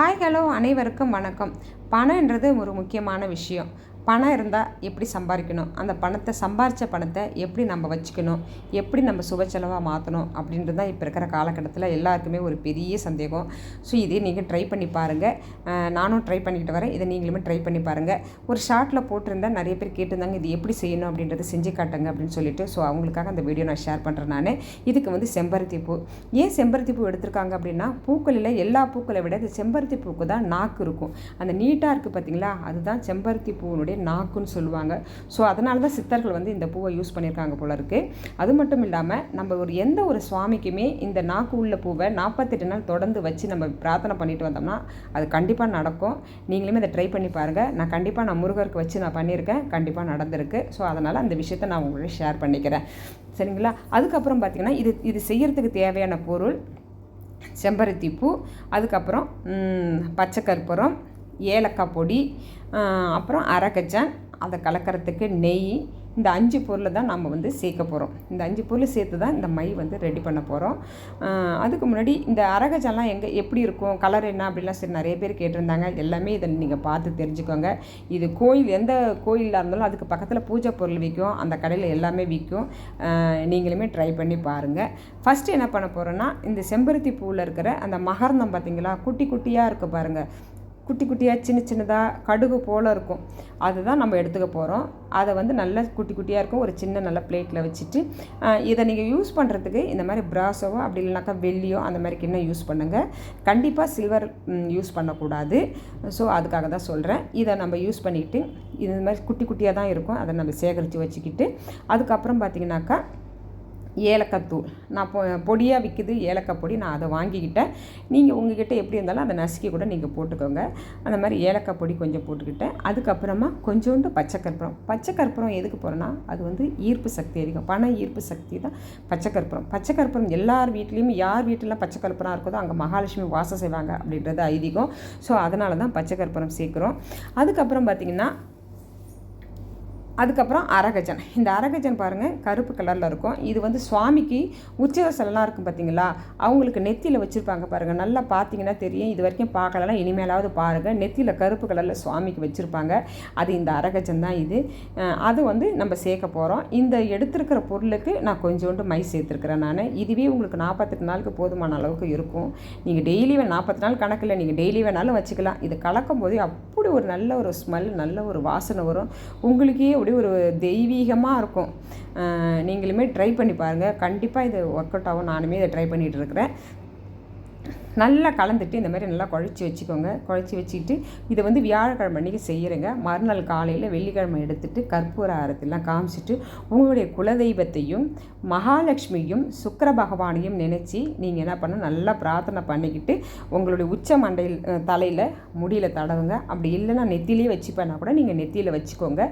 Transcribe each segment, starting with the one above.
Hi hello அனைவருக்கும் வணக்கம். பணம்ன்றது ஒரு முக்கியமான விஷயம். பணம் இருந்தால் எப்படி சம்பாதிக்கணும் அந்த பணத்தை சம்பாரித்த பணத்தை எப்படி நம்ம வச்சுக்கணும்? எப்படி நம்ம சுப செலவாக மாற்றணும் அப்படின்றது தான் இப்போ இருக்கிற காலகட்டத்தில் எல்லாருக்குமே ஒரு பெரிய சந்தேகம். ஸோ இதே நீங்கள் ட்ரை பண்ணி பாருங்கள் நானும் ட்ரை பண்ணிக்கிட்டு வரேன். இதை நீங்களுமே ட்ரை பண்ணி பாருங்கள் ஒரு ஷார்ட்டில் போட்டிருந்தேன் நிறைய பேர் கேட்டிருந்தாங்க இது எப்படி செய்யணும்? அப்படின்றத செஞ்சு காட்டுங்க அப்படின்னு சொல்லிட்டு. ஸோ அவங்களுக்காக அந்த வீடியோ நான் ஷேர் பண்ணுறேன் நான். இதுக்கு வந்து செம்பருத்தி பூ. ஏன் செம்பருத்தி பூ எடுத்திருக்காங்க அப்படின்னா பூக்களில் எல்லா பூக்களை விட இந்த செம்பருத்தி பூக்கு தான் நாக்கு இருக்கும். அந்த நீட்டாக இருக்குது பார்த்தீங்களா அதுதான் செம்பருத்தி பூவினுடைய நாக்குன்னு சொல்லுவாங்க. ஸோ அதனால தான் சித்தர்கள் வந்து இந்த பூவை யூஸ் பண்ணியிருக்காங்க போல இருக்குது அது மட்டும் இல்லாமல் நம்ம ஒரு எந்த ஒரு சுவாமிக்குமே இந்த நாக்கு உள்ள பூவை நாற்பத்தெட்டு நாள் தொடர்ந்து வச்சு நம்ம பிரார்த்தனை பண்ணிட்டு வந்தோம்னா அது கண்டிப்பாக நடக்கும். நீங்களுமே அதை ட்ரை பண்ணி பாருங்கள் நான் கண்டிப்பாக நான் முருகருக்கு வச்சு நான் பண்ணியிருக்கேன். கண்டிப்பாக நடந்திருக்கு. ஸோ அதனால் அந்த விஷயத்தை நான் உங்களோட ஷேர் பண்ணிக்கிறேன். சரிங்களா? அதுக்கப்புறம் பார்த்திங்கன்னா இது இது செய்கிறதுக்கு தேவையான பொருள் செம்பருத்தி பூ அதுக்கப்புறம் பச்சை கற்பூரம் ஏலக்காய் பொடி அப்புறம் அரக்கச்சான் அதை கலக்கிறதுக்கு நெய் இந்த அஞ்சு பொருளை தான் நம்ம வந்து சேர்க்க போகிறோம் இந்த அஞ்சு பொருள் சேர்த்து தான் இந்த மை வந்து ரெடி பண்ண போகிறோம் அதுக்கு முன்னாடி இந்த அரகஜெல்லாம் எங்கே எப்படி இருக்கும் கலர் என்ன அப்படிலாம் சரி நிறைய பேர் கேட்டிருந்தாங்க. எல்லாமே இதை நீங்கள் பார்த்து தெரிஞ்சுக்கோங்க. இது கோயில் எந்த கோயிலில் இருந்தாலும் அதுக்கு பக்கத்தில் பூஜை பொருள் விற்கும். அந்த கடையில் எல்லாமே விற்கும். நீங்களுமே ட்ரை பண்ணி பாருங்கள் ஃபஸ்ட்டு என்ன பண்ண போகிறோன்னா இந்த செம்பருத்தி பூவில் இருக்கிற அந்த மகர்ந்தம் பார்த்திங்களா? குட்டி குட்டியாக இருக்குது பாருங்கள் குட்டி குட்டியாக சின்ன சின்னதாக கடுகு போல் இருக்கும். அதுதான் நம்ம எடுத்துக்க போகிறோம் அதை வந்து நல்லா குட்டி குட்டியாக இருக்கும். ஒரு சின்ன நல்ல பிளேட்டில் வச்சுட்டு இதை நீங்கள் யூஸ் பண்ணுறதுக்கு இந்த மாதிரி பிராசோவோ அப்படி இல்லைனாக்கா வெள்ளியோ அந்த மாதிரி கிண்ணம் யூஸ் பண்ணுங்கள் கண்டிப்பாக சில்வர் யூஸ் பண்ணக்கூடாது. ஸோ அதுக்காக தான் சொல்கிறேன் இதை நம்ம யூஸ் பண்ணிக்கிட்டு இது மாதிரி குட்டி குட்டியாக தான் இருக்கும். அதை நம்ம சேகரித்து வச்சுக்கிட்டு அதுக்கப்புறம் பார்த்திங்கனாக்கா ஏலக்காய் தூள். நான் பொ பொடியாக விற்கிது ஏலக்காய் பொடி. நான் அதை வாங்கிக்கிட்டேன். நீங்கள் உங்ககிட்ட எப்படி இருந்தாலும் அதை நசுக்கி கூட நீங்கள் போட்டுக்கோங்க. அந்த மாதிரி ஏலக்காய் பொடி கொஞ்சம் போட்டுக்கிட்டேன். அதுக்கப்புறமா கொஞ்சோண்டு பச்சை கற்பூரம். பச்சை கற்பூரம் எதுக்கு போகிறேன்னா அது வந்து ஈர்ப்பு சக்தி அதிகம். பண ஈர்ப்பு சக்தி தான் பச்சை கற்பூரம். பச்சை கற்பூரம் எல்லார் வீட்லேயும் யார் வீட்டிலலாம் பச்சை கற்பூரம் இருக்குதோ அங்கே மகாலட்சுமி வாசம் செய்வாங்க அப்படின்றது ஐதீகம். ஸோ அதனால தான் பச்சை கற்பூரம் சேர்க்குறோம். அதுக்கப்புறம் பார்த்திங்கன்னா அதுக்கப்புறம் அரகஜன். இந்த அரகஜன் பாருங்கள் கருப்பு கலரில் இருக்கும். இது வந்து சுவாமிக்கு உச்சவசலெலாம் இருக்கும் பார்த்தீங்களா அவங்களுக்கு நெத்தியில் வச்சுருப்பாங்க பாருங்கள் நல்லா பார்த்தீங்கன்னா தெரியும். இது வரைக்கும் பார்க்கலாம் இனிமேலாவது பாருங்கள் நெத்தியில் கருப்பு கலரில் சுவாமிக்கு வச்சுருப்பாங்க. அது இந்த அரகஜன் தான் இது. அது வந்து நம்ம சேர்க்க போகிறோம் இந்த எடுத்துருக்கிற பொருளுக்கு நான் கொஞ்சோண்டு மை சேர்த்துருக்குறேன் நான். இதுவே உங்களுக்கு நாற்பத்தெட்டு நாளுக்கு போதுமான அளவுக்கு இருக்கும். நீங்கள் டெய்லி நாற்பத்தி நாள் கணக்கில் நீங்கள் டெய்லி வேணாலும் வச்சுக்கலாம். இது கலக்கும் போதே அப்படி ஒரு நல்ல ஒரு ஸ்மெல் நல்ல ஒரு வாசனை வரும். உங்களுக்கே அப்படி ஒரு தெய்வீகமாக இருக்கும். நீங்களுமே ட்ரை பண்ணி பாருங்கள் கண்டிப்பாக இது ஒர்க் அவுட் ஆகும். நானுமே இதை ட்ரை பண்ணிகிட்டு இருக்கிறேன். நல்லா கலந்துட்டு இந்த மாதிரி நல்லா குழச்சி வச்சுக்கோங்க. குழச்சி வச்சுக்கிட்டு இதை வந்து வியாழக்கிழமை அன்றைக்கி செய்கிறேங்க மறுநாள் காலையில் வெள்ளிக்கிழமை எடுத்துகிட்டு கற்பூர ஆரத்திலாம் காமிச்சிட்டு உங்களுடைய குலதெய்வத்தையும் மகாலட்சுமியும் சுக்கர பகவானையும் நினச்சி நீங்கள் என்ன பண்ண நல்லா பிரார்த்தனை பண்ணிக்கிட்டு உங்களுடைய உச்ச மண்டையில் தலையில் முடியில் தடவுங்க. அப்படி இல்லைன்னா நெத்திலேயே வச்சுப்பேன்னா கூட நீங்கள் நெத்தியில் வச்சுக்கோங்க.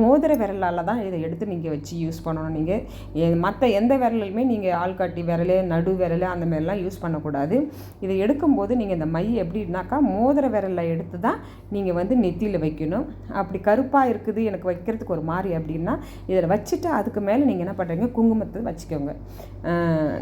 மோதிர விரலால் தான் இதை எடுத்து நீங்கள் வச்சு யூஸ் பண்ணணும் நீங்கள் மற்ற எந்த விரலுமே நீங்கள் ஆள்காட்டி விரல் நடு விரல் அந்த மாதிரிலாம் யூஸ் பண்ணக்கூடாது. இதை எடுக்கும்போது நீங்கள் இந்த மை எப்படின்னாக்கா மோதிர விரலில் எடுத்து தான் நீங்கள் வந்து நெத்தியில் வைக்கணும். அப்படி கருப்பாக இருக்குது எனக்கு வைக்கிறதுக்கு ஒரு மாதிரி அப்படின்னா இதில் வச்சுட்டு அதுக்கு மேலே நீங்கள் என்ன பண்ணுறீங்க குங்குமத்தை வச்சுக்கோங்க.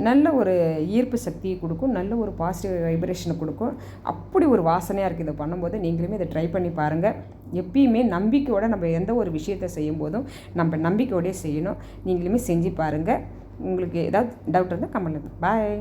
நல்ல ஒரு ஈர்ப்பு சக்தியை கொடுக்கும் நல்ல ஒரு பாசிட்டிவ் வைப்ரேஷனை கொடுக்கும். அப்படி ஒரு வாசனையாக இருக்குது இதை பண்ணும்போது நீங்களுமே இதை ட்ரை பண்ணி பாருங்கள் எப்பயுமே நம்பிக்கையோடு நம்ம எந்த ஒரு விஷயத்தை செய்யும் போதும் நம்ம நம்பிக்கையோடய செய்யணும். நீங்களுமே செஞ்சு பாருங்கள் உங்களுக்கு ஏதாவது டவுட் இருந்தால் கமெண்ட் பாய்